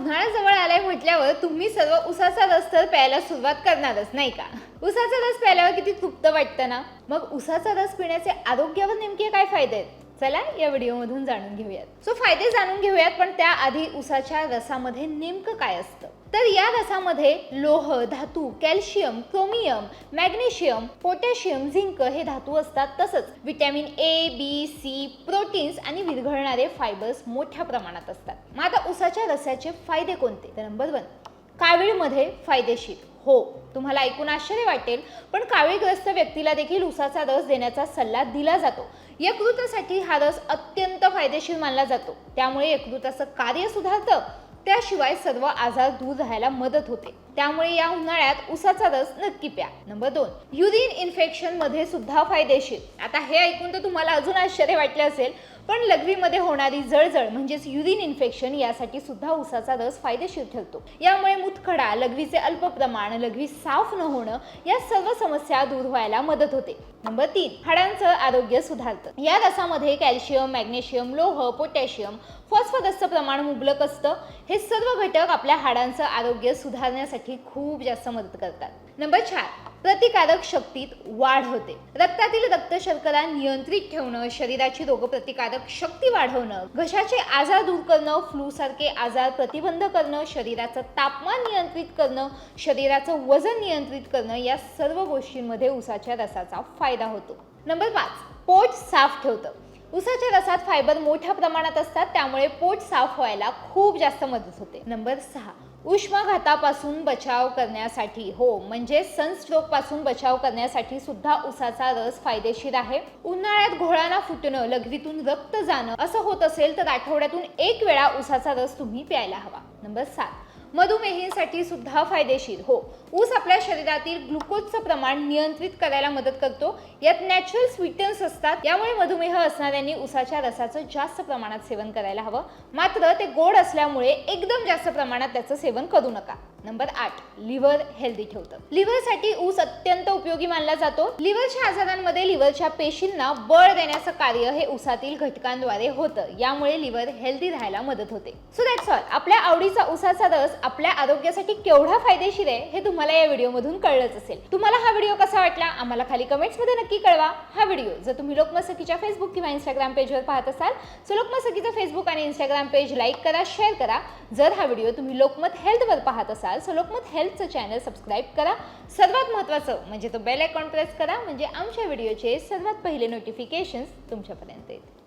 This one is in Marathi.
उन्हाळा जवळ आलाय म्हटल्यावर तुम्ही सर्व उसाचा रस तर प्यायला सुरुवात करणारच नाही का? उसाचा रस प्यायल्यावर किती तृप्त वाटतं ना? मग उसाचा रस पिण्याचे आरोग्यावर नेमके काय फायदे आहेत? चला या व्हिडिओमधून जाणून घेऊयात. सो फायदे जाणून घेऊयात पण त्याआधी उसाच्या रसामध्ये नेमकं काय असतं? तर या रसामध्ये लोह धातू calcium chromium magnesium potassium zinc हे धातू असतात. तसंच vitamin A B C proteins आणि विरघळणारे फायबर्स मोठ्या प्रमाणात असतात. मग आता उसाच्या रसाचे फायदे कोणते? तर नंबर वन कावीळमध्ये फायदेशीर. हो तुम्हाला ऐकून आश्चर्य वाटेल पण कावीळग्रस्त व्यक्तीला देखील उसाचा रस देण्याचा सल्ला दिला जातो. यकृतासाठी हा रस अत्यंत फायदेशीर मानला जातो. त्यामुळे यकृताचं कार्य सुधारतं. त्याशिवाय सर्व आजार दूर राहायला मदत होते. त्यामुळे या उन्हाळ्यात उसाचा रस नक्की प्या. नंबर दोन युरिन इन्फेक्शनमध्ये सुद्धा फायदेशीर. आता हे ऐकून तर तुम्हाला अजून आश्चर्य वाटले असेल पण लघवीमध्ये होणारी जळजळ म्हणजेच युरिन इन्फेक्शन यासाठी सुद्धा उसाचा रस फायदेशीर ठरतो. यामुळे मुतखडा लघवीचे अल्प प्रमाण लघवी साफ न होणं या सर्व समस्या दूर व्हायला मदत होते. नंबर तीन हाडांचं आरोग्य सुधारतं. या रसामध्ये कॅल्शियम मॅग्नेशियम लोह पोटॅशियम फॉस्फरसचं प्रमाण मुबलक असतं. हे सर्व घटक आपल्या हाडांचं आरोग्य सुधारण्यासाठी खूप जास्त मदत करतात. नंबर चार प्रतिकारक शक्तीत वाढ होते. रक्तातील रक्त शर्करा नियंत्रित ठेवणं शरीराची रोगप्रतिकारक शक्ती वाढवणं घशाचे आजार दूर करणं फ्लू सारखे आजार प्रतिबंध करणं शरीराचं तापमान नियंत्रित करणं शरीराचं वजन नियंत्रित करणं या सर्व गोष्टींमध्ये उसाच्या रसाचा फायदा होतो. नंबर पाच पोट साफ ठेवतं. उसाच्या रसात फायबर मोठ्या प्रमाणात असतात त्यामुळे पोट साफ व्हायला खूप जास्त मदत होते. नंबर सहा उष्माघातापासून बचाव करण्यासाठी हो म्हणजे सनस्ट्रोकपासून बचाव करण्यासाठी सुद्धा उसाचा रस फायदेशीर आहे. उन्हाळ्यात घोळाना फुटणं लघवीतून रक्त जाणं असं होत असेल तर आठवड्यातून एक वेळा उसाचा रस तुम्ही प्यायला हवा. नंबर सात. मधुमेहींसाठी सुद्धा फायदेशीर. हो ऊस आपल्या शरीरातील ग्लुकोजचं प्रमाण नियंत्रित करायला मदत करतो. यात नॅचरल स्वीटन्स असतात यामुळे मधुमेह असणाऱ्यांनी उसाच्या रसाचं जास्त प्रमाणात सेवन करायला हवं. मात्र ते गोड असल्यामुळे एकदम जास्त प्रमाणात त्याचं सेवन करू नका. नंबर आठ लिव्हर हेल्दी ठेवतं. लिव्हरसाठी ऊस अत्यंत उपयोगी मानला जातो. लिव्हरच्या आजारांमध्ये लिव्हरच्या पेशींना बळ देण्याचं कार्य हे ऊसातील घटकांद्वारे होतं. यामुळे लिव्हर हेल्दी राहायला मदत होते. सो दॅट्स ऑल आपल्या आवडीचा उसाचा रस आपल्या आरोग्यासाठी केवढा फायदेशीर आहे हे तुम्हाला या व्हिडिओमधून कळलंच असेल. तुम्हाला हा व्हिडिओ कसा वाटला आम्हाला खाली कमेंट्समध्ये नक्की कळवा. हा व्हिडिओ जर तुम्ही लोकमसखीच्या फेसबुक किंवा इंस्टाग्राम पेजवर पाहत असाल तर लोकमसखीचं फेसबुक आणि इंस्टाग्राम पेज लाईक करा शेअर करा. जर हा व्हिडिओ तुम्ही लोकमत हेल्थवर पाहत असाल तर लोकमत हेल्थचं चॅनल सबस्क्राईब करा. सर्वात महत्त्वाचं म्हणजे तो बेल आयकॉन प्रेस करा म्हणजे आमच्या व्हिडिओचे सर्वात पहिले नोटिफिकेशन्स तुमच्यापर्यंत येतील.